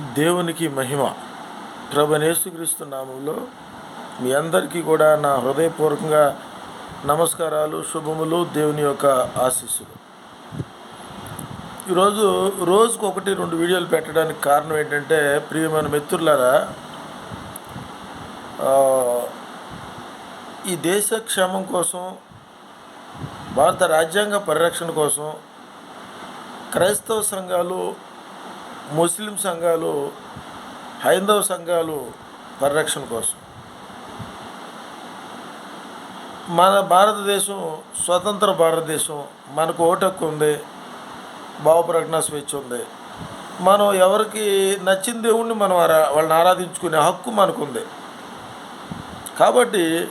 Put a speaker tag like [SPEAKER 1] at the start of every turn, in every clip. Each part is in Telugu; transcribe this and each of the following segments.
[SPEAKER 1] దేవునికి మహిమ. ప్రభనేసుక్రీస్తు నామంలో మీ అందరికీ కూడా నా హృదయపూర్వకంగా నమస్కారాలు శుభములు దేవుని యొక్క ఆశీస్సులు. ఈరోజు రోజుకు ఒకటి రెండు వీడియోలు పెట్టడానికి కారణం ఏంటంటే ప్రియమైన మిత్రులారా ఈ దేశ క్షేమం కోసం భారత రాజ్యాంగ పరిరక్షణ కోసం క్రైస్తవ సంఘాలు ముస్లిం సంఘాలు హైందవ సంఘాలు పరిరక్షణ కోసం. మన భారతదేశం స్వతంత్ర భారతదేశం మనకు ఓటు హక్కు ఉంది భావప్రకటన స్వేచ్ఛ ఉంది. మనం ఎవరికి నచ్చిన దేవుణ్ణి మనం వాళ్ళని ఆరాధించుకునే హక్కు మనకుంది. కాబట్టి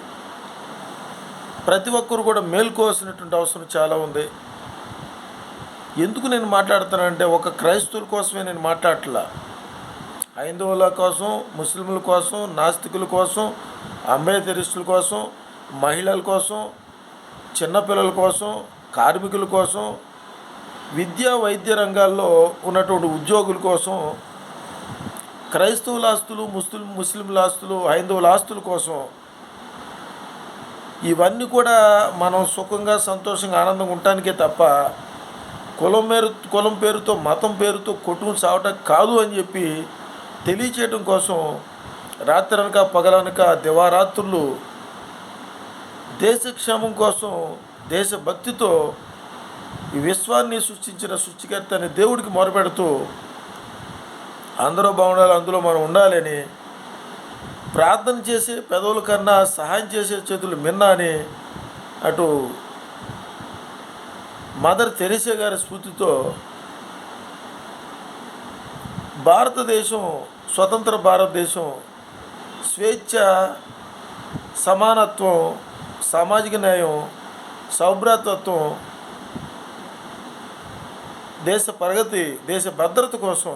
[SPEAKER 1] ప్రతి ఒక్కరు కూడా మేల్కోవాల్సినటువంటి అవసరం చాలా ఉంది. ఎందుకు నేను మాట్లాడుతానంటే ఒక క్రైస్తవుల కోసమే నేను మాట్లాడట్లా. హైందవుల కోసం ముస్లింల కోసం నాస్తికుల కోసం అంబేదరిస్టుల కోసం మహిళల కోసం చిన్నపిల్లల కోసం కార్మికుల కోసం విద్యా వైద్య రంగాల్లో ఉన్నటువంటి ఉద్యోగుల కోసం క్రైస్తవుల ఆస్తులు ముస్లిం ముస్లింల ఆస్తులు హైందవుల ఆస్తుల కోసం ఇవన్నీ కూడా మనం సుఖంగా సంతోషంగా ఆనందంగా ఉండటానికే తప్ప కులం మేరు కులం పేరుతో మతం పేరుతో కొట్టుకుని సావటం కాదు అని చెప్పి తెలియచేయడం కోసం రాత్రనక పగలనక దివారాత్రులు దేశక్షేమం కోసం దేశభక్తితో ఈ విశ్వాన్ని సృష్టించిన సృష్టికర్త అనే దేవుడికి మొరపెడుతూ అందరూ బాగుండాలి అందులో మనం ఉండాలని ప్రార్థన చేసే పెదవుల కన్నా సహాయం చేసే చేతులు మిన్న అని అటు మదర్ తెరేసా గారి స్ఫూర్తితో భారతదేశం స్వతంత్ర భారతదేశం స్వేచ్ఛ సమానత్వం సామాజిక న్యాయం సౌభ్రాతత్వం దేశ ప్రగతి దేశ భద్రత కోసం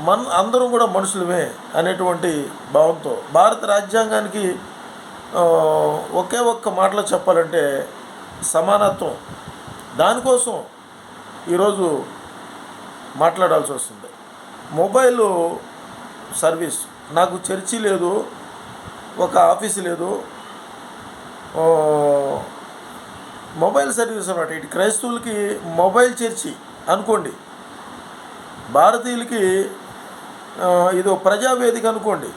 [SPEAKER 1] మన అందరం కూడా మనుషులమే అనేటువంటి భావంతో భారత రాజ్యాంగానికి ఒకే ఒక్క మాటలో చెప్పాలంటే సమానత్వం. దానికోసం ఈరోజు మాట్లాడాల్సి వస్తుంది. Mobile service. నాకు చర్చి లేదు ఒక ఆఫీస్ లేదు. మొబైల్ సర్వీస్ అనమాట ఇటు క్రైస్తవులకి మొబైల్ చర్చి అనుకోండి. భారతీయులకి ఇది ప్రజావేదిక అనుకోండి.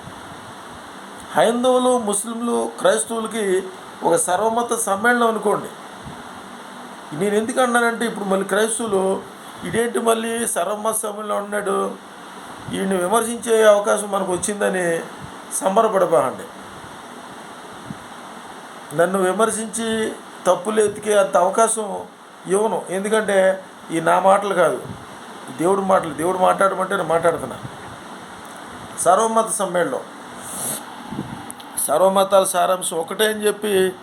[SPEAKER 1] హైందవులు ముస్లింలు క్రైస్తవులకి ఒక సర్వమత సమ్మేళనం అనుకోండి. నేను ఎందుకు అన్నానంటే ఇప్పుడు మళ్ళీ క్రైస్తవులు ఇదేంటి మళ్ళీ సర్వమత సమయంలో ఉన్నాడు? ఈయన్ని విమర్శించే అవకాశం మనకు వచ్చిందని సంబరపడబాకండి. నన్ను విమర్శించి తప్పులు ఎతికే అంత అవకాశం ఇవ్వను. ఎందుకంటే ఈ నా మాటలు కాదు. దేవుడి మాటలు దేవుడు మాట్లాడమంటే నేను మాట్లాడుతున్నా. సర్వమత సమ్మేళనం. సర్వమతాల సారాంశం ఒకటే అని చెప్పి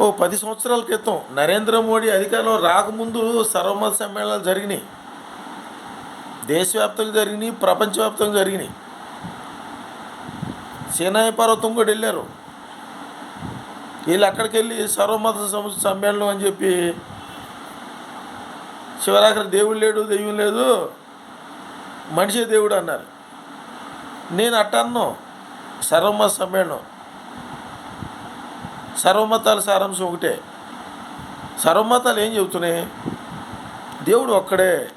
[SPEAKER 1] ఓ పది సంవత్సరాల క్రితం నరేంద్ర మోడీ అధికారంలో రాకముందు సర్వమత సమ్మేళనాలు జరిగినాయి. దేశవ్యాప్తంగా జరిగినాయి ప్రపంచవ్యాప్తంగా జరిగినాయి. సీనాయి పర్వతం కూడా వెళ్ళారు. వీళ్ళు అక్కడికి వెళ్ళి సర్వమత సమ్మేళనం అని చెప్పి శివరాఖరి దేవుడు లేడు దెయ్యం లేదు మనిషే దేవుడు అన్నారు. నేను అట్టన్నాను సర్వమత సమ్మేళనం సర్వమతాల సారాంశం ఒకటే. సర్వమతాలు ఏం చెబుతున్నాయి? దేవుడు ఒక్కడే.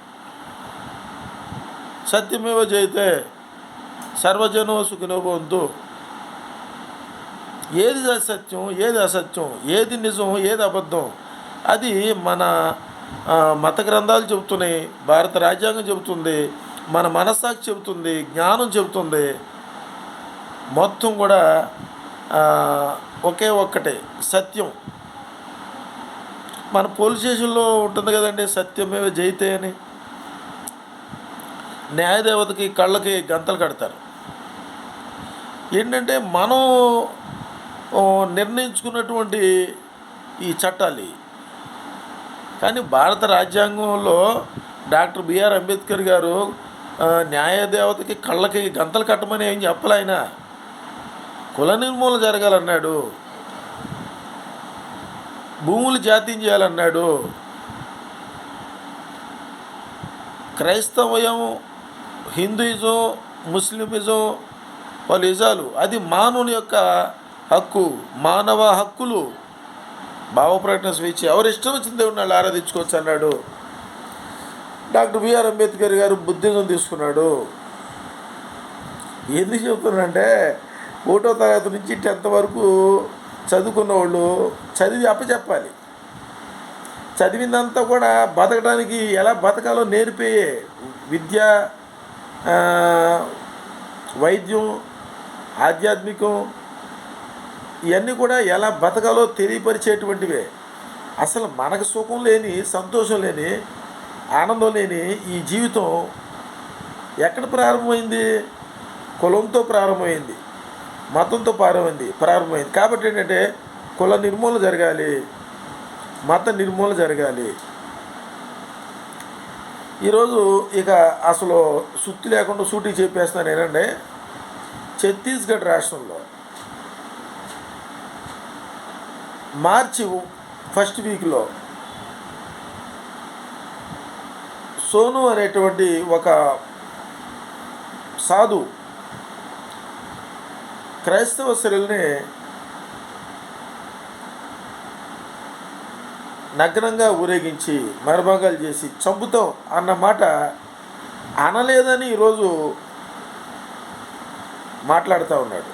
[SPEAKER 1] సత్యమేవ జయితే సర్వజనో సుఖినోభవంతు. ఏది సత్యం ఏది అసత్యం ఏది నిజం ఏది అబద్ధం అది మన మత గ్రంథాలు చెబుతున్నాయి భారత రాజ్యాంగం చెబుతుంది మన మనస్సాక్షి చెబుతుంది జ్ఞానం చెబుతుంది. మొత్తం కూడా ఒకే ఒక్కటే సత్యం. మన పోలీస్ స్టేషన్లో ఉంటుంది కదండి సత్యమేవ జయితే అని. న్యాయదేవతకి కళ్ళకి గంతలు కడతారు. ఏంటంటే మనం నిర్ణయించుకున్నటువంటి ఈ చట్టాలు. కానీ భారత రాజ్యాంగంలో డాక్టర్ బిఆర్ అంబేద్కర్ గారు న్యాయదేవతకి కళ్ళకి గంతలు కట్టమని ఏం చెప్పలే ఆయన. కుల నిర్మూలన జరగాలన్నాడు. భూములు జాతీయం చేయాలన్నాడు. క్రైస్తవయం హిందూయిజం ముస్లిమిజం వాళ్ళు ఇజాలు అది మానవుని యొక్క హక్కు మానవ హక్కులు. భావప్రకటన స్వేచ్ఛ. ఎవరు ఇష్టం వచ్చిన దేవుడిని వాళ్ళు ఆరాధించుకోవచ్చు అన్నాడు. డాక్టర్ బిఆర్ అంబేద్కర్ గారు బుద్ధిజం తీసుకున్నాడు. ఎందుకు చెప్తున్నానంటే ఒకటో తరగతి నుంచి టెన్త్ వరకు చదువుకున్న వాళ్ళు చదివి అప్పచెప్పాలి. చదివిందంతా కూడా బతకడానికి ఎలా బతకాలో నేర్పే విద్య వైద్యం ఆధ్యాత్మికం ఇవన్నీ కూడా ఎలా బతకాలో తెలియపరిచేటువంటివే. అసలు మనకు సుఖం లేని సంతోషం లేని ఆనందం లేని ఈ జీవితం ఎక్కడ ప్రారంభమైంది? కులంతో ప్రారంభమైంది. మతంతో ప్రారంభమైంది ప్రారంభమైంది. కాబట్టి ఏంటంటే కుల నిర్మూలన జరగాలి మత నిర్మూలన జరగాలి. ఈరోజు ఇక అసలు సుత్తి లేకుండా సూటి చెప్పేస్తున్నాను ఏంటంటే ఛత్తీస్గఢ్ రాష్ట్రంలో మార్చి ఫస్ట్ వీక్లో సోను అనేటువంటి ఒక సాధు క్రైస్తవ స్త్రీల్ని నగ్నంగా ఊరేగించి మరభంగాలు చేసి చంపుతాం అన్న మాట అనలేదని ఈరోజు మాట్లాడుతూ ఉన్నాడు.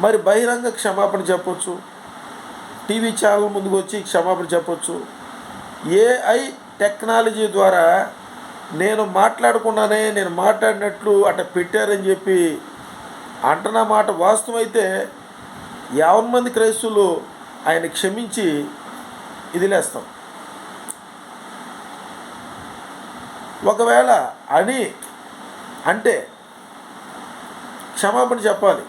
[SPEAKER 1] మరి బహిరంగ క్షమాపణ చెప్పొచ్చు. టీవీ ఛానల్ ముందుకు వచ్చి క్షమాపణ చెప్పొచ్చు. ఏఐ టెక్నాలజీ ద్వారా నేను మాట్లాడకుండానే నేను మాట్లాడినట్లు అట్ట పెట్టారని చెప్పి అంటున్న మాట వాస్తవమైతే యావన్ మంది క్రైస్తువులు ఆయన క్షమించి ఇదిలేస్తాం ఒకవేళ అని అంటే క్షమాపణ చెప్పాలి.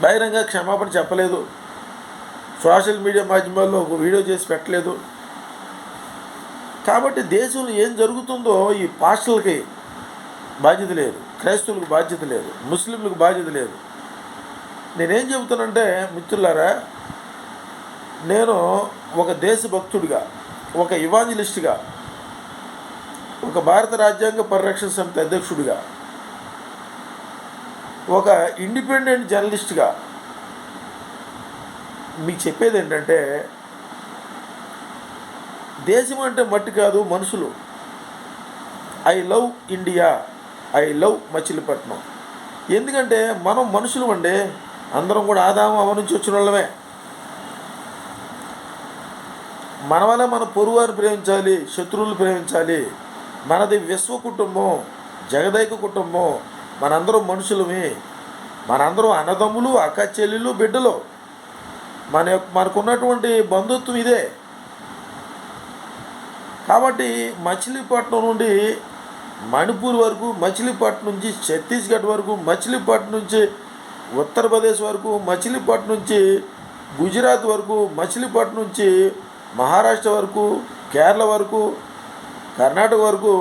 [SPEAKER 1] బహిరంగ క్షమాపణ చెప్పలేదు. సోషల్ మీడియా మాధ్యమాల్లో ఒక వీడియో చేసి పెట్టలేదు. కాబట్టి దేశంలో ఏం జరుగుతుందో ఈ పాస్టర్లకి బాధ్యత లేదు. క్రైస్తవులకు బాధ్యత లేదు ముస్లింలకు బాధ్యత లేదు. నేనేం చెబుతానంటే మిత్రులారా నేను ఒక దేశభక్తుడిగా ఒక ఇవాంజలిస్ట్గా ఒక భారత రాజ్యాంగ పరిరక్షణ సమితి అధ్యక్షుడిగా ఒక ఇండిపెండెంట్ జర్నలిస్ట్గా మీకు చెప్పేది ఏంటంటే దేశం అంటే మట్టి కాదు మనుషులు. I love India. I love Machilipatnam. ఎందుకంటే మనం మనుషులు అండి అందరం కూడా ఆదాము అవ నుంచి వచ్చిన వాళ్ళమే. మన వల్ల మన పొరువారు ప్రేమించాలి శత్రువులు ప్రేమించాలి. మనది విశ్వ కుటుంబం జగదైక కుటుంబం. మనందరం మనుషులమే. మనందరం అన్నదమ్ములు అక్క చెల్లెలు బిడ్డలు. మన యొక్క మనకున్నటువంటి బంధుత్వం ఇదే. కాబట్టి మచిలీపట్నం నుండి మణిపూర్ వరకు మచిలీపట్నం నుంచి ఛత్తీస్గఢ్ వరకు మచిలీపట్నం నుంచి ఉత్తరప్రదేశ్ వరకు మచిలీపట్నం నుంచి గుజరాత్ వరకు మచిలీపట్నం నుంచి మహారాష్ట్ర వరకు కేరళ వరకు కర్ణాటక వరకు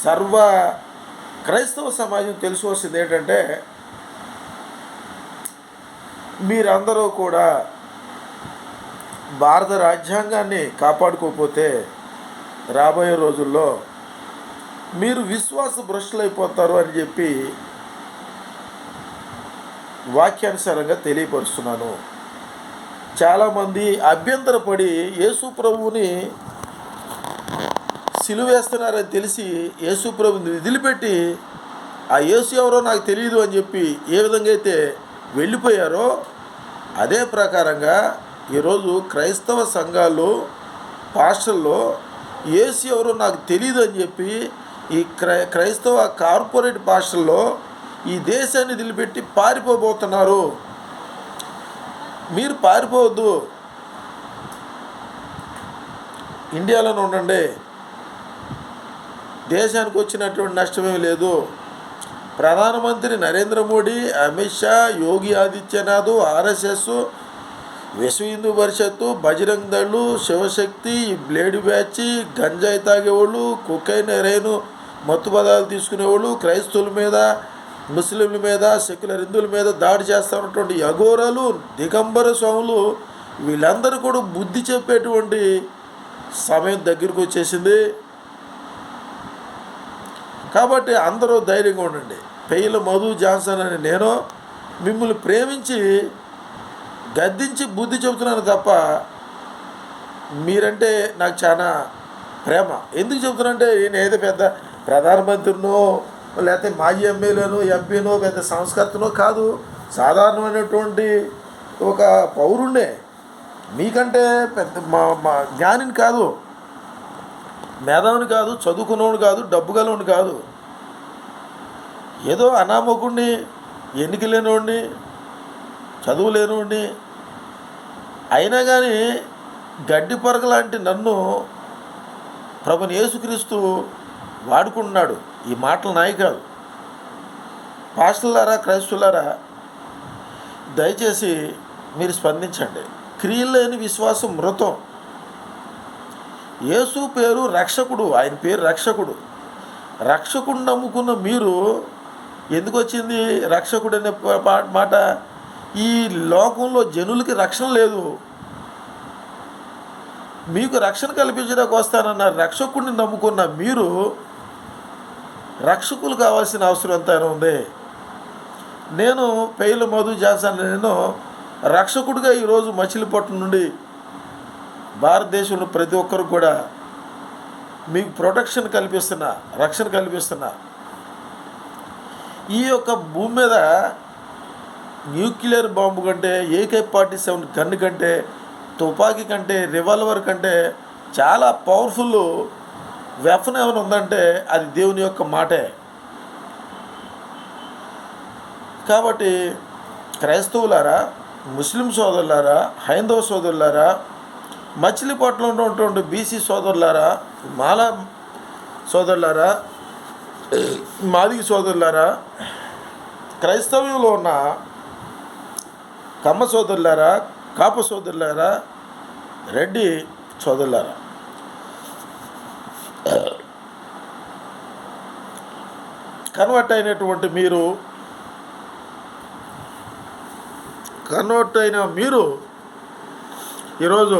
[SPEAKER 1] సర్వ క్రైస్తవ సమాజం తెలుసుకోవాల్సింది ఏంటంటే మీరందరూ కూడా భారత రాజ్యాంగాన్ని కాపాడుకోకపోతే రాబోయే రోజుల్లో మీరు విశ్వాస భ్రష్టులైపోతారు అని చెప్పి వాక్యానుసారంగా తెలియపరుస్తున్నాను. చాలామంది అభ్యంతరపడి యేసు ప్రభువుని సిలువేస్తున్నారని తెలిసి యేసు ప్రభుని వదిలిపెట్టి ఆ యేసు ఎవరో నాకు తెలియదు అని చెప్పి ఏ విధంగా అయితే వెళ్ళిపోయారో అదే ప్రకారంగా ఈరోజు క్రైస్తవ సంఘాలు పాస్టల్లో యేసు ఎవరో నాకు తెలియదు అని చెప్పి ఈ క్రై క్రైస్తవ కార్పొరేట్ భాషల్లో ఈ దేశాన్ని వదిలిపెట్టి పారిపోబోతున్నారు. మీరు పారిపోవద్దు. ఇండియాలోనే ఉండండి. దేశానికి వచ్చినటువంటి నష్టమేం లేదు. ప్రధానమంత్రి నరేంద్ర మోడీ అమిత్ షా యోగి ఆదిత్యనాథ్ ఆర్ఎస్ఎస్ విశ్వ హిందూ పరిషత్తు బజరంగ్ దళ్ళు శివశక్తి బ్లేడ్ బ్యాచ్ గంజాయి తాగేవాళ్ళు కుక్కైన రేణు మత్తు పదార్థాలు తీసుకునేవాళ్ళు క్రైస్తవుల మీద ముస్లింల మీద సెక్యులర్ హిందువుల మీద దాడి చేస్తూ ఉన్నటువంటి అఘోరాలు దిగంబర స్వాములు వీళ్ళందరూ కూడా బుద్ధి చెప్పేటువంటి సమయం దగ్గరికి వచ్చేసింది. కాబట్టి అందరూ ధైర్యంగా ఉండండి. పెయిల మధు జాన్సన్ అని నేను మిమ్మల్ని ప్రేమించి గద్దించి బుద్ధి చెబుతున్నాను తప్ప మీరంటే నాకు చాలా ప్రేమ. ఎందుకు చెబుతున్నానంటే నేను ఏదో పెద్ద ప్రధానమంత్రినో లేకపోతే మాజీ ఎమ్మెల్యేనో ఎంపీనో పెద్ద సంస్కర్తనో కాదు. సాధారణమైనటువంటి ఒక పౌరుణ్ణే. మీకంటే పెద్ద మా మా జ్ఞానిని కాదు. మేధావుని కాదు చదువుకున్నవాడు కాదు డబ్బు గలవాడు కాదు. ఏదో అనామకుడిని ఎన్నిక లేనివాడిని చదువు లేనివాడిని అయినా కానీ గడ్డి పరక లాంటి నన్ను ప్రభుని యేసుక్రీస్తు వాడుకుంటున్నాడు. ఈ మాటలు నాయి కాదు పాస్టర్లారా క్రైస్తులారా దయచేసి మీరు స్పందించండి. క్రియలు లేని విశ్వాసం మృతం. యేసు పేరు రక్షకుడు. ఆయన పేరు రక్షకుడు. రక్షకుడు నమ్ముకున్న మీరు ఎందుకు వచ్చింది రక్షకుడు అనే మాట? ఈ లోకంలో జనులకి రక్షణ లేదు. మీకు రక్షణ కల్పించడానికి వస్తానన్న రక్షకుడిని నమ్ముకున్న మీరు రక్షకులు కావాల్సిన అవసరం ఎంతైనా ఉంది. నేను పెయిల మధు చేస్తాను నేను రక్షకుడిగా ఈరోజు మచిలీపట్నం నుండి భారతదేశంలో ప్రతి ఒక్కరు కూడా మీకు ప్రొటెక్షన్ కల్పిస్తున్నా రక్షణ కల్పిస్తున్నా. ఈ యొక్క భూమి మీద న్యూక్లియర్ బాంబు కంటే ఏకే ఫార్టీ సెవెన్ గన్ కంటే తుపాకీ కంటే రివాల్వర్ కంటే చాలా పవర్ఫుల్ వ్యసనం ఏమైనా ఉందంటే అది దేవుని యొక్క మాటే. కాబట్టి క్రైస్తవులారా ముస్లిం సోదరులారా హైందవ సోదరులారా మచిలీపట్నంలో ఉన్నటువంటి బీసీ సోదరులారా మాల సోదరులారా మాదిగి సోదరులారా క్రైస్తవ్యంలో ఉన్న కమ్మ సోదరులారా కాప సోదరులారా రెడ్డి సోదరులారా. కన్వర్ట్ అయినటువంటి మీరు కన్వర్ట్ అయిన మీరు ఈరోజు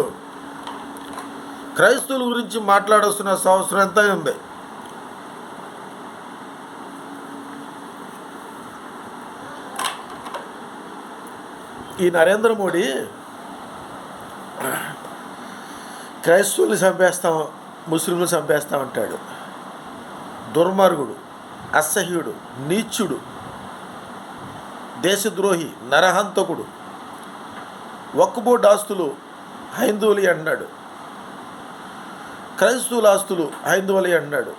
[SPEAKER 1] క్రైస్తవుల గురించి మాట్లాడాల్సిన సంవత్సరం ఎంత ఉంది. ఈ నరేంద్ర మోడీ క్రైస్తవుల్ని చంపేస్తాం. ముస్లింలు చంపేస్తాం ఉంటాడు. దుర్మార్గుడు అసహ్యుడు నీచుడు దేశద్రోహి నరహంతకుడు ఒక్కబోడ్ ఆస్తులు హైందువులి అన్నాడు. క్రైస్తవుల ఆస్తులు హైందువులి అన్నాడు.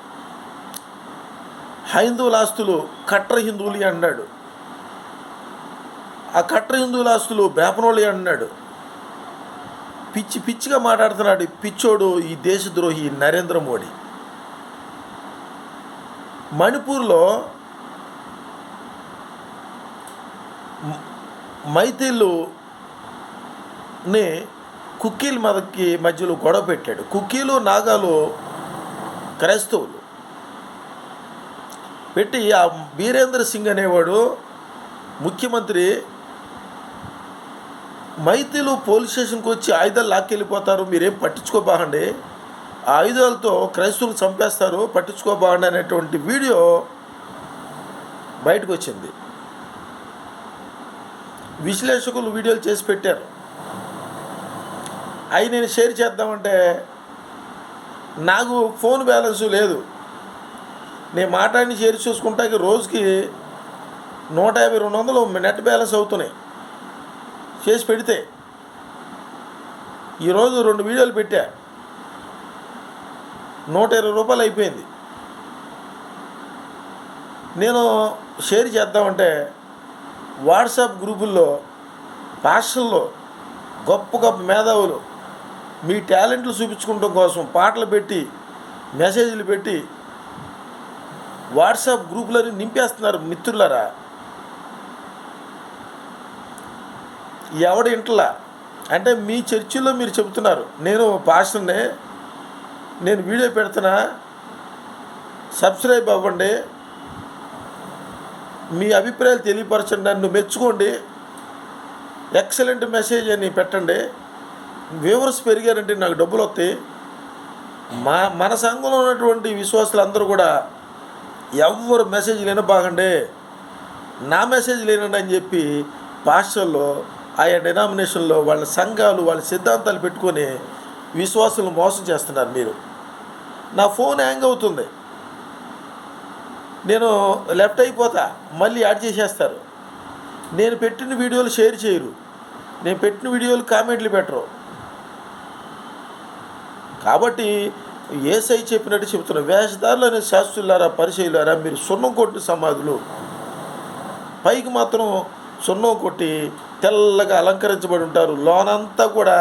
[SPEAKER 1] హైందువుల ఆస్తులు కట్ర హిందువులి అన్నాడు. ఆ కట్ర హిందువుల ఆస్తులు బ్రాహ్మణులి అన్నాడు. పిచ్చి పిచ్చిగా మాట్లాడుతున్నాడు పిచ్చోడు ఈ దేశద్రోహి నరేంద్ర మోడీ. మణిపూర్లో మ- కుక్కీలు కుక్కీల మదకి మధ్యలో గొడవ పెట్టాడు. కుక్కీలు నాగాలు క్రైస్తవులు. పెట్టి ఆ బీరేంద్ర సింగ్ అనేవాడు ముఖ్యమంత్రి మైతీలు పోలీస్ స్టేషన్కి వచ్చి ఆయుధాలు లాక్కెళ్ళిపోతారు మీరేం పట్టించుకోబాగండి ఆ ఆయుధాలతో క్రైస్తవులు చంపేస్తారు పట్టించుకోబాగండి అనేటువంటి వీడియో బయటకు వచ్చింది. విశ్లేషకులు వీడియోలు చేసి పెట్టారు. అవి నేను షేర్ చేద్దామంటే నాకు ఫోన్ బ్యాలెన్స్ లేదు. నేను మాట్లాడిని షేర్ చూసుకుంటాకి రోజుకి నూట యాభై రెండు వందలు నెట్ బ్యాలెన్స్ అవుతున్నాయి. చేసి పెడితే. ఈరోజు రెండు వీడియోలు పెట్టా. నూట ఇరవై రూపాయలు అయిపోయింది. నేను షేర్ చేద్దామంటే వాట్సాప్ గ్రూపుల్లో పాస్టల్లో గొప్ప గొప్ప మేధావులు మీ టాలెంట్లు చూపించుకోవడం కోసం పాటలు పెట్టి మెసేజ్లు పెట్టి వాట్సాప్ గ్రూపులని నింపేస్తున్నారు మిత్రులారా. ఎవడు ఇంట్లో? అంటే మీ చర్చిలో మీరు చెబుతున్నారు. నేను పాస్టర్ని నేను వీడియో పెడుతున్నా సబ్స్క్రైబ్ అవ్వండి. మీ అభిప్రాయాలు తెలియపరచండి నన్ను మెచ్చుకోండి. ఎక్సలెంట్ మెసేజ్ అని పెట్టండి. వ్యూవర్స్ పెరిగారంటే నాకు డబ్బులు వస్తాయి. మా మన సంఘంలో ఉన్నటువంటి విశ్వాసులు అందరూ కూడా ఎవరు మెసేజ్ బాగండి నా మెసేజ్ లేనండి అని చెప్పి పాస్టర్లో ఆయా డినామినేషన్లో వాళ్ళ సంఘాలు వాళ్ళ సిద్ధాంతాలు పెట్టుకొని విశ్వాసులను మోసం చేస్తున్నారు మీరు. నా ఫోన్ హ్యాంగ్ అవుతుంది. నేను లెఫ్ట్ అయిపోతా మళ్ళీ యాడ్ చేసేస్తారు. నేను పెట్టిన వీడియోలు షేర్ చేయరు. నేను పెట్టిన వీడియోలు కామెంట్లు పెట్టరు. కాబట్టి ఏసై చెప్పినట్టు చెబుతున్నా వేషధారులు అనే శాస్త్రులారా పరిచయులారా మీరు సున్నం కొట్టిన సమాధులు పైకి మాత్రం సున్నం కొట్టి తెల్లగా అలంకరించబడి ఉంటారు. లోనంతా కూడా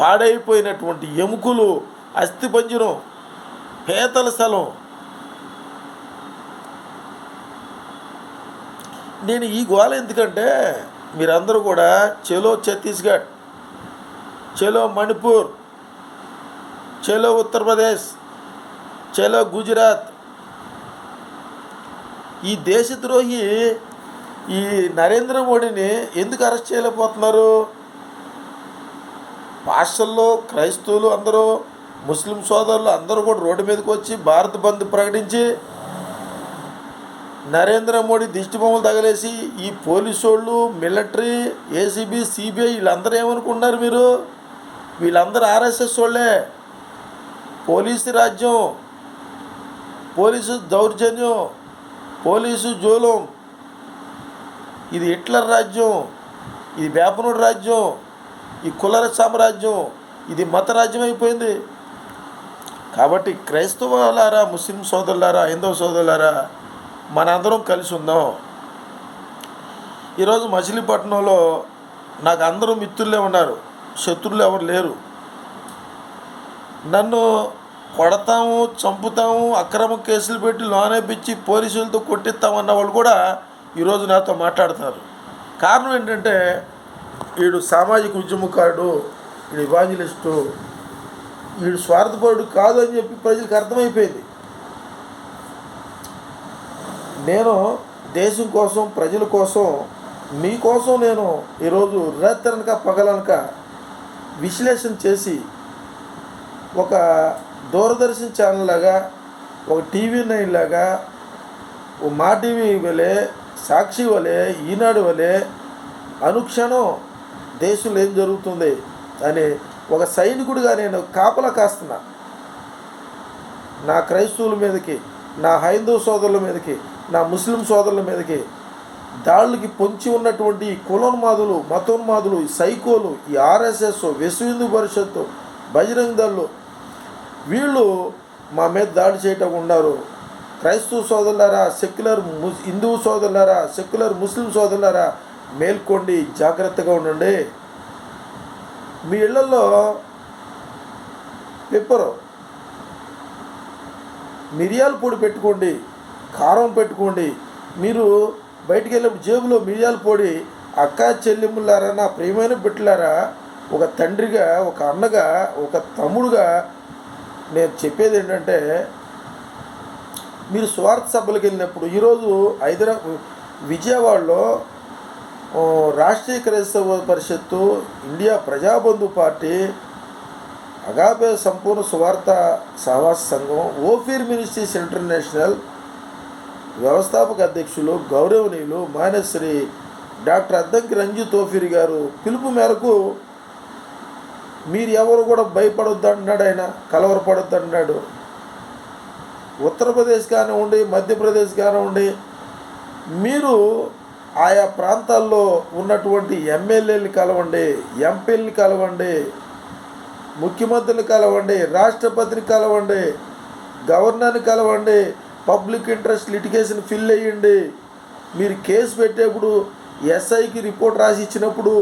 [SPEAKER 1] పాడైపోయినటువంటి ఎముకలు అస్థిపంజరం పేతల స్థలం. నేను ఈ గోల ఎందుకంటే మీరందరూ కూడా చెలో ఛత్తీస్గఢ్ చెలో మణిపూర్ చెలో ఉత్తరప్రదేశ్ చెలో గుజరాత్ ఈ దేశద్రోహి ఈ నరేంద్ర మోడీని ఎందుకు అరెస్ట్ చేయలేకపోతున్నారు? పాస్టర్లు క్రైస్తవులు అందరూ ముస్లిం సోదరులు అందరూ కూడా రోడ్డు మీదకి వచ్చి భారత్ బంద్ ప్రకటించి నరేంద్ర మోడీ దిష్టి బొమ్మలు తగలేసి ఈ పోలీసు మిలిటరీ ఏసీబీ సిబిఐ వీళ్ళందరూ ఏమనుకుంటున్నారు మీరు? వీళ్ళందరూ ఆర్ఎస్ఎస్ వాళ్ళే. పోలీసు రాజ్యం పోలీసు దౌర్జన్యం. పోలీసు జోలం. ఇది హిట్లర్ రాజ్యం ఇది వేపనుడు రాజ్యం ఈ కులర సామ్రాజ్యం ఇది మత రాజ్యం అయిపోయింది కాబట్టి క్రైస్తవులారా ముస్లిం సోదరులారా హిందవ సోదరులారా మనందరం కలిసి ఉందాం. ఈరోజు మచిలీపట్నంలో నాకు అందరూ మిత్రులే ఉన్నారు. శత్రువులు ఎవరు లేరు. నన్ను కొడతాము చంపుతాము అక్రమ కేసులు పెట్టి లోనేపించి పోలీసులతో కొట్టిస్తామన్న వాళ్ళు కూడా ఈరోజు నాతో మాట్లాడుతున్నారు. కారణం ఏంటంటే వీడు సామాజిక ఉద్యమకారుడు వీడు ఇవాంజలిస్టు వీడు స్వార్థపరుడు కాదు అని చెప్పి ప్రజలకు అర్థమైపోయింది. నేను దేశం కోసం ప్రజల కోసం మీకోసం నేను ఈరోజు రాత్రనక పగలనక విశ్లేషణ చేసి ఒక దూరదర్శన్ ఛానల్ లాగా ఒక టీవీ నైన్ లాగా ఓ మా టీవీ వలె సాక్షి వలె ఈనాడు వలె అనుక్షణం దేశంలో ఏం జరుగుతుంది అని ఒక సైనికుడిగా నేను కాపలా కాస్తున్నా. నా క్రైస్తవుల మీదకి నా హైందవ సోదరుల మీదకి నా ముస్లిం సోదరుల మీదకి దాళ్ళకి పొంచి ఉన్నటువంటి ఈ కులోన్మాదులు మతోన్మాదులు ఈ సైకోలు ఈ ఆర్ఎస్ఎస్ విశ్వ హిందూ పరిషత్తు బజరంగ్ దళ్ళు వీళ్ళు మా మీద దాడి చేయటం ఉన్నారు. క్రైస్తవ సోదరులారా సెక్యులర్ ముస్ హిందూ సోదరులారా సెక్యులర్ ముస్లిం సోదరులారా మేల్కోండి జాగ్రత్తగా ఉండండి. మీ ఇళ్ళలో పెప్పరు మిరియాల పొడి పెట్టుకోండి కారం పెట్టుకోండి. మీరు బయటికి వెళ్ళినప్పుడు జేబులో మిరియాల పొడి అక్క చెల్లెములారా నా ప్రియమైన బిడ్డలారా ఒక తండ్రిగా ఒక అన్నగా ఒక తమ్ముడుగా నేను చెప్పేది ఏంటంటే మీరు స్వార్థ సభలకు వెళ్ళినప్పుడు ఈరోజు హైదరాబాద్ విజయవాడలో రాష్ట్రీయ క్రైస్తవ పరిషత్తు ఇండియా ప్రజాబంధు పార్టీ అగాపే సంపూర్ణ స్వార్థ సహవాస సంఘం ఓఫీర్ మినిస్ట్రీస్ ఇంటర్నేషనల్ వ్యవస్థాపక అధ్యక్షులు గౌరవనీయులు మానశ్రీ డాక్టర్ అద్దంకి రంజిత్ ఓఫీర్ గారు పిలుపు మేరకు మీరు ఎవరు కూడా భయపడొద్దు అంటున్నాడు ఆయన కలవరపడొద్దు అంటున్నాడు ఉత్తరప్రదేశ్ కానివ్వండి మధ్యప్రదేశ్ కానివ్వండి మీరు ఆయా ప్రాంతాల్లో ఉన్నటువంటి ఎమ్మెల్యేలు కలవండి ఎంపీలని కలవండి ముఖ్యమంత్రిని కలవండి రాష్ట్రపతిని కలవండి గవర్నర్ని కలవండి పబ్లిక్ ఇంట్రెస్ట్ లిటిగేషన్ ఫిల్ అయ్యండి. మీరు కేసు పెట్టేప్పుడు ఎస్ఐకి రిపోర్ట్ రాసి ఇచ్చినప్పుడు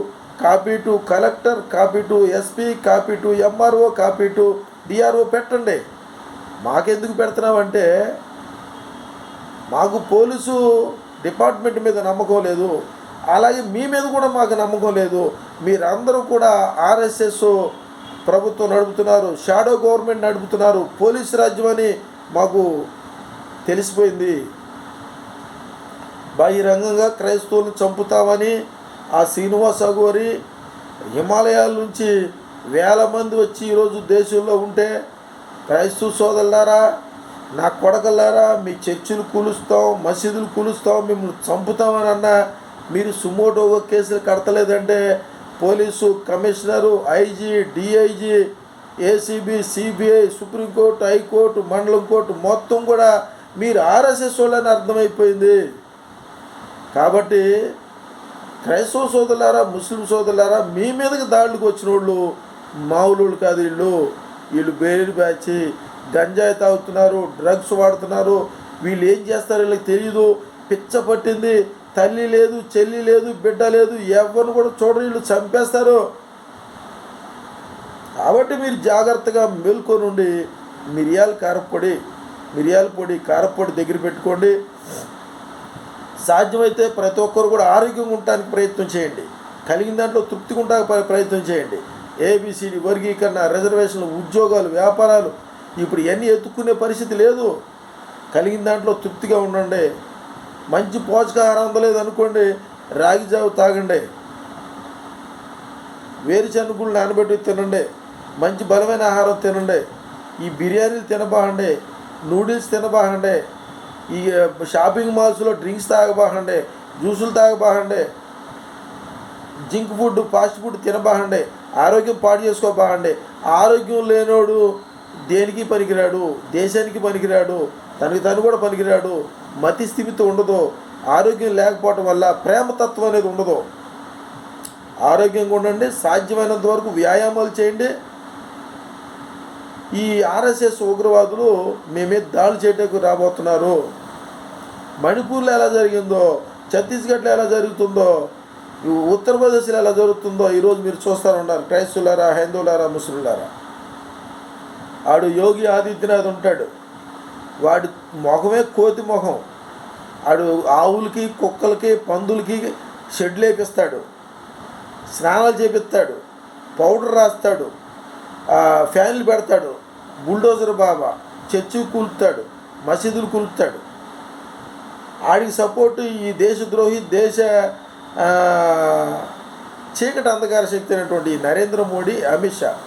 [SPEAKER 1] copy to collector copy to SP copy to MRO copy to DRO పెట్టండి. మాకెందుకు పెడుతున్నామంటే మాకు పోలీసు డిపార్ట్మెంట్ మీద నమ్మకం లేదు. అలాగే మీ మీద కూడా మాకు నమ్మకం లేదు. మీరందరూ కూడా ఆర్ఎస్ఎస్ ప్రభుత్వం నడుపుతున్నారు షాడో గవర్నమెంట్ నడుపుతున్నారు పోలీస్ రాజ్యం అని మాకు తెలిసిపోయింది. బహిరంగంగా క్రైస్తవులను చంపుతామని ఆ శ్రీనివాస గోరి హిమాలయాల నుంచి వేల మంది వచ్చి ఈరోజు దేశంలో ఉంటే క్రైస్తవ సోదరులారా నా కొడకలారా మీ చర్చిలు కూలుస్తాం మసీదులు కూలుస్తాం మిమ్మల్ని చంపుతామని అన్న మీరు సుమోటో కేసులు కడతలేదంటే police commissioner IG DIG ACB CBI supreme court high court మండలం కోర్టు మొత్తం కూడా మీరు ఆర్ఎస్ఎస్ వాళ్ళని అర్థమైపోయింది. కాబట్టి క్రైస్తవ సోదరులారా ముస్లిం సోదరులారా మీ మీదకి దాడులకు వచ్చిన వాళ్ళు మామూలు కాదు వీళ్ళు. వీళ్ళు బేరీలు బ్యాచి గంజాయి తాగుతున్నారు డ్రగ్స్ వాడుతున్నారు. వీళ్ళు ఏం చేస్తారో వీళ్ళకి తెలియదు పిచ్చ పట్టింది తల్లి లేదు చెల్లి లేదు బిడ్డ లేదు ఎవరిని కూడా చూడరు వీళ్ళు చంపేస్తారు. కాబట్టి మీరు జాగ్రత్తగా మేల్కొని ఉండి మిరియాల కారపొడి మిరియాల పొడి కారపొడి దగ్గర పెట్టుకోండి. సాధ్యమైతే ప్రతి ఒక్కరు కూడా ఆరోగ్యంగా ఉండటానికి ప్రయత్నం చేయండి. కలిగిన దాంట్లో తృప్తిగా ఉండడానికి ప్రయత్నం చేయండి. ఏబిసిడి వర్గీకరణ రిజర్వేషన్లు ఉద్యోగాలు వ్యాపారాలు ఇప్పుడు ఇవన్నీ ఎత్తుక్కునే పరిస్థితి లేదు. కలిగిన దాంట్లో తృప్తిగా ఉండండి. మంచి పోషకాహారం అందలేదు అనుకోండి రాగి జావు తాగండి. వేరుశనగుళ్ళు నానబెట్టి తినండి. మంచి బలమైన ఆహారం తినండి. ఈ బిర్యానీలు తినబాగండి నూడిల్స్ తినబాగండి ఈ షాపింగ్ మాల్స్లో డ్రింక్స్ తాగబాకండి జ్యూసులు తాగబాకండి జింక్ ఫుడ్ ఫాస్ట్ ఫుడ్ తినబాకండి ఆరోగ్యం పాడు చేసుకోబాకండి. ఆరోగ్యం లేనోడు దేనికి పనికిరాడు? దేశానికి పనికిరాడు? తనకి తను కూడా పనికిరాడు. మతి స్థిమిత ఉండదు. ఆరోగ్యం లేకపోవటం వల్ల ప్రేమతత్వం అనేది ఉండదు. ఆరోగ్యంగా ఉండండి సాధ్యమైనంత వరకు వ్యాయామాలు చేయండి. ఈ ఆర్ఎస్ఎస్ ఉగ్రవాదులు మేమే దాడి చేయటకు రాబోతున్నారు. మణిపూర్లో ఎలా జరిగిందో ఛత్తీస్గఢ్లో ఎలా జరుగుతుందో ఉత్తరప్రదేశ్లో ఎలా జరుగుతుందో ఈరోజు మీరు చూస్తూ ఉన్నారు. క్రైస్తులారా హిందువులారా ముస్లింలారా. ఆడు యోగి ఆదిత్యనాథ్ ఉంటాడు. వాడి మొఖమే కోతి మొఖం ఆడు ఆవులకి కుక్కలకి పందులకి షెడ్లు వేపిస్తాడు స్నానాలు చేపిస్తాడు. పౌడర్ రాస్తాడు. ఫ్యాన్లు పెడతాడు. బుల్డోజర్ బాబా చర్చి కూలుతాడు మసీదులు కూలుతాడు ఆడికి సపోర్టు ఈ దేశద్రోహి దేశ చీకటి అంధకార శక్తి అయినటువంటి నరేంద్ర మోడీ అమిత్ షా.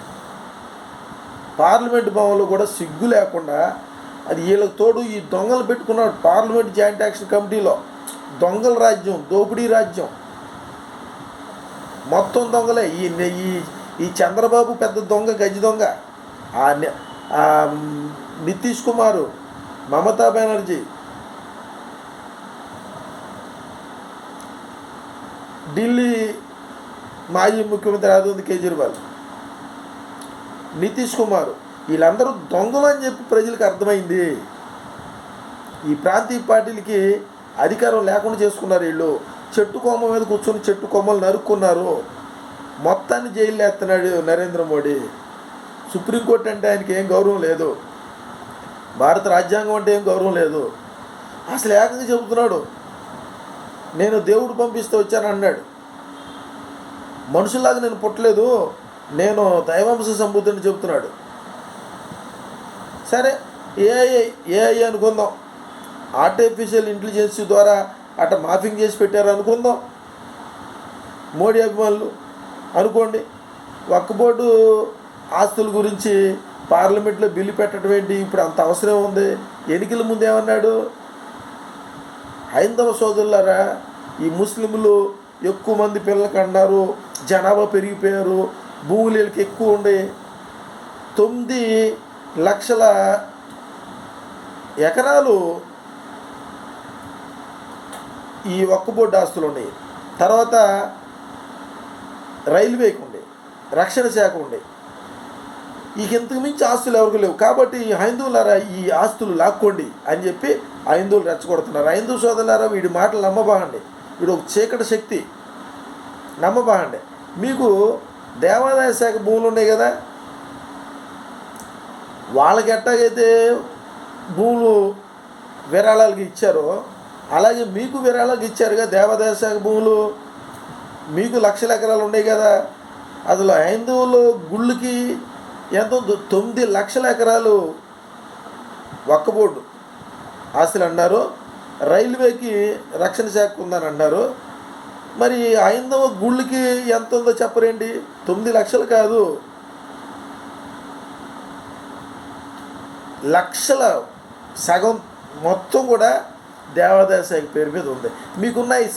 [SPEAKER 1] పార్లమెంట్ భవన్లో కూడా సిగ్గు లేకుండా అది వీళ్ళకి తోడు ఈ దొంగలు పెట్టుకున్నాడు పార్లమెంట్ జాయింట్ యాక్షన్ కమిటీలో. దొంగల రాజ్యం దోపిడీ రాజ్యం. మొత్తం దొంగలే. ఈ ఈ ఈ చంద్రబాబు పెద్ద దొంగ గజి దొంగ. ఆ నితీష్ కుమారు మమతా బెనర్జీ. ఢిల్లీ మాజీ ముఖ్యమంత్రి అరవింద్ కేజ్రీవాల్. నితీష్ కుమార్ వీళ్ళందరూ దొంగలు అని చెప్పి ప్రజలకు అర్థమైంది. ఈ ప్రాంతీయ పార్టీలకి అధికారం లేకుండా చేసుకున్నారు వీళ్ళు. చెట్టు కొమ్మ మీద కూర్చొని చెట్టు కొమ్మలు నరుక్కున్నారు. మొత్తాన్ని జైలు వేస్తున్నాడు నరేంద్ర మోడీ. సుప్రీంకోర్టు అంటే ఆయనకి ఏం గౌరవం లేదు. భారత రాజ్యాంగం అంటే ఏం గౌరవం లేదు. అసలు ఏకంగా చెబుతున్నాడు. నేను దేవుడు పంపిస్తే వచ్చాను అన్నాడు. మనుషుల్లాగా నేను పుట్టలేదు. నేను దైవాంశ సంబుద్ధుని చెబుతున్నాడు. సరే ఏఐ ఏఐ అనుకుందాం. ఆర్టిఫిషియల్ ఇంటెలిజెన్స్ ద్వారా అట మాఫింగ్ చేసి పెట్టారు అనుకుందాం. మోడీ అభిమానులు. అనుకోండి. ఒక్క బోర్డు ఆస్తుల గురించి పార్లమెంట్లో బిల్లు పెట్టడం ఏంటి? ఇప్పుడు అంత అవసరం ఉంది. ఎన్నికల ముందు ఏమన్నాడు? హైందవ సోదరులారా ఈ ముస్లింలు ఎక్కువ మంది పిల్లలు కన్నారు. జనాభా పెరిగిపోయారు. భూములు వీళ్ళకి ఎక్కువ ఉండే. తొమ్మిది లక్షల ఎకరాలు ఈ ఒక్క బోర్డు ఆస్తులు ఉన్నాయి. తర్వాత రైల్వేకి ఉండే రక్షణ శాఖ ఉండే ఇక ఇంతకు మించి ఆస్తులు ఎవరికి లేవు. కాబట్టి హైందువులారా ఈ ఆస్తులు లాక్కోండి అని చెప్పి హైందువులు రెచ్చగొడుతున్నారు. హైందూ సోదరులారా వీడి మాటలు నమ్మబాగండి వీడు ఒక చీకటి శక్తి. నమ్మబాగండి మీకు దేవాదాయ శాఖ భూములు ఉన్నాయి కదా? వాళ్ళకి ఎట్టాగైతే భూములు విరాళాలకి ఇచ్చారో అలాగే మీకు విరాళాలకు ఇచ్చారుగా దేవాదాయ శాఖ భూములు? మీకు లక్షల ఎకరాలు ఉన్నాయి కదా. అసలు హైందువులు గుళ్ళకి ఎంతో తొమ్మిది లక్షల ఎకరాలు ఒక్క బోర్డు. ఆస్తులు అన్నారు. రైల్వేకి రక్షణ శాఖ ఉందని అన్నారు. మరి హైందవ గుళ్ళకి ఎంత ఉందో చెప్పరేంటి? తొమ్మిది లక్షలు కాదు. లక్షల సగం మొత్తం కూడా దేవాదాయ శాఖ పేరు మీద ఉంది. మీకున్న ఈ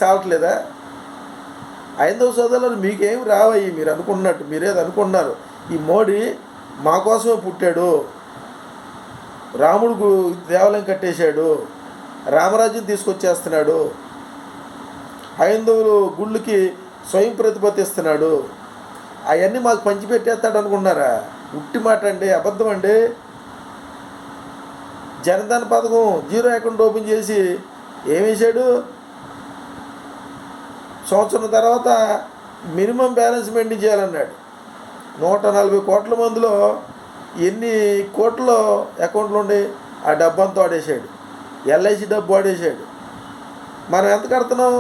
[SPEAKER 1] ఐదవ సోదరులు మీకేం రావయ్యి? మీరు అనుకున్నట్టు మీరేది అనుకున్నారు. ఈ మోడీ మా కోసమే పుట్టాడు. రాముడు గు- దేవాలయం కట్టేశాడు. రామరాజ్యం తీసుకొచ్చేస్తున్నాడు. హైందవులు గుళ్ళకి స్వయం ప్రతిపత్తిస్తున్నాడు అవన్నీ మాకు పంచిపెట్టేస్తాడు అనుకున్నారా? ఉట్టి మాట అండి అబద్ధం అండి. జనధన పథకం జీరో అకౌంట్ ఓపెన్ చేసి ఏమేశాడు సంవత్సరం తర్వాత మినిమం బ్యాలెన్స్ మెయింటైన్ చేయాలన్నాడు. నూట నలభై కోట్ల మందిలో ఎన్ని కోట్ల అకౌంట్లు ఉండి ఆ డబ్బంతా వాడేసాడు ఎల్ఐసి డబ్బు వాడేసాడు మనం ఎంత కడుతున్నాం?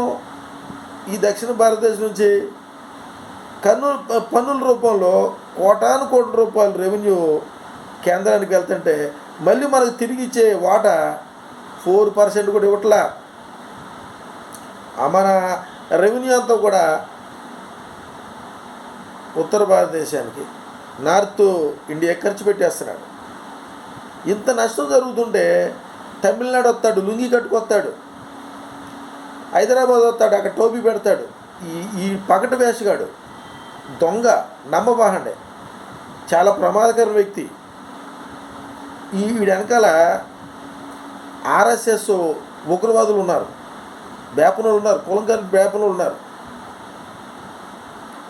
[SPEAKER 1] ఈ దక్షిణ భారతదేశం నుంచి కన్ను పన్నుల రూపంలో కోటాను కోట్ల రూపాయలు రెవెన్యూ కేంద్రానికి వెళ్తుంటే మళ్ళీ మనకు తిరిగి ఇచ్చే వాటా ఫోర్ పర్సెంట్ కూడా ఇవ్వట్లా. మన రెవెన్యూ అంతా కూడా ఉత్తర భారతదేశానికి నార్త్ ఇండియా ఖర్చు పెట్టేస్తున్నాడు. ఇంత నష్టం జరుగుతుంటే తమిళనాడు వస్తాడు లుంగి కట్టుకొస్తాడు హైదరాబాద్ వస్తాడు అక్కడ టోపీ పెడతాడు. ఈ ఈ పగట వేషగాడు దొంగ నమ్మబాహండే. చాలా ప్రమాదకర వ్యక్తి. ఈ వెనకాల ఆర్ఎస్ఎస్ ఉగ్రవాదులు ఉన్నారు. వేపనులు ఉన్నారు కులంకర్ వేపనులు ఉన్నారు.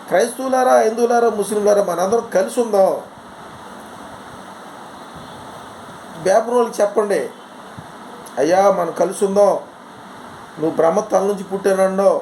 [SPEAKER 1] క్రైస్తవులారా హిందువులారా ముస్లింలారా మనందరం కలిసి ఉందాం. వేపనోళ్ళకి చెప్పండి అయ్యా మనం కలిసి ఉందాం. నువ్వు బ్రహ్మ తల నుంచి పుట్టానండో